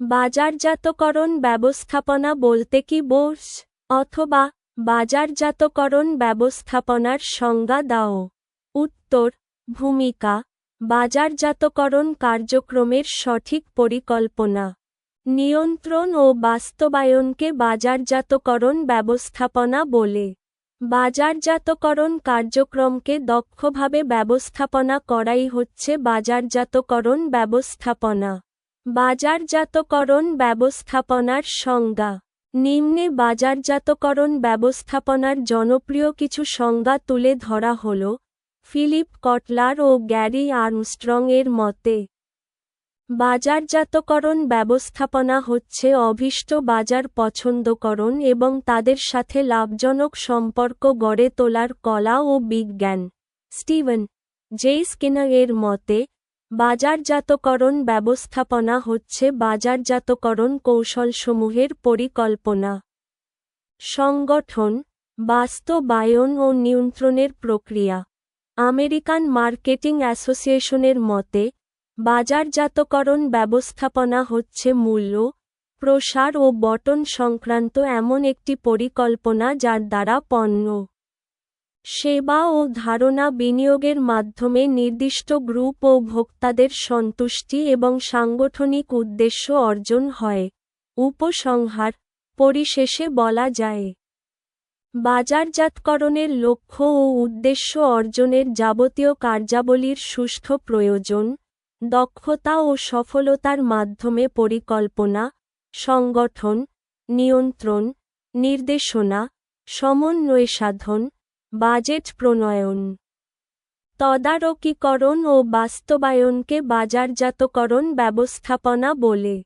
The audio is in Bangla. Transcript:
বাজারজাতকরণ ব্যবস্থাপনা বলতে কি বোস? অথবা, বাজারজাতকরণ ব্যবস্থাপনার সংজ্ঞা দাও। উত্তর, ভূমিকা, বাজারজাতকরণ কার্যক্রমের সঠিক পরিকল্পনা। নিয়ন্ত্রণ ও বাস্তবায়নকে বাজারজাতকরণ ব্যবস্থাপনা বলে। বাজারজাতকরণ কার্যক্রমকে দক্ষভাবে ব্যবস্থাপনা করাই হচ্ছে বাজারজাতকরণ ব্যবস্থাপনা। বাজারজাতকরণ ব্যবস্থাপনার সংজ্ঞা। নিম্নে বাজারজাতকরণ ব্যবস্থাপনার জনপ্রিয় কিছু সংজ্ঞা তুলে ধরা হল, ফিলিপ কটলার ও গ্যারি আর্মস্ট্রং এর মতে, বাজারজাতকরণ ব্যবস্থাপনা হচ্ছে অভীষ্ট বাজার পছন্দকরণ এবং তাদের সাথে লাভজনক সম্পর্ক গড়ে তোলার কলা ও বিজ্ঞান। স্টিভেন জে এর মতে বাজারজাতকরণ ব্যবস্থাপনা হচ্ছে বাজারজাতকরণ কৌশলসমূহের পরিকল্পনা। সংগঠন, বাস্তবায়ন ও নিয়ন্ত্রণের প্রক্রিয়া। আমেরিকান মার্কেটিং অ্যাসোসিয়েশনের মতে, বাজারজাতকরণ ব্যবস্থাপনা হচ্ছে মূল্য প্রসার ও বটন সংক্রান্ত এমন একটি পরিকল্পনা যার দ্বারা পণ্য সেবা ও ধারণা বিনিয়োগের মাধ্যমে নির্দিষ্ট গ্রুপ ও ভোক্তাদের সন্তুষ্টি এবং সাংগঠনিক উদ্দেশ্য অর্জন হয়। উপসংহার, পরিশেষে বলা যায়। বাজারজাতকরণের লক্ষ্য ও উদ্দেশ্য অর্জনের যাবতীয় কার্যাবলীর সুষ্ঠু প্রয়োজন, দক্ষতা ও সফলতার মাধ্যমে পরিকল্পনা, সংগঠন, নিয়ন্ত্রণ, নির্দেশনা সমন্বয় সাধন বাজেট প্রণয়ন। তদারকিকরণ ও বাস্তবায়নকে বাজারজাতকরণ ব্যবস্থাপনা বলে।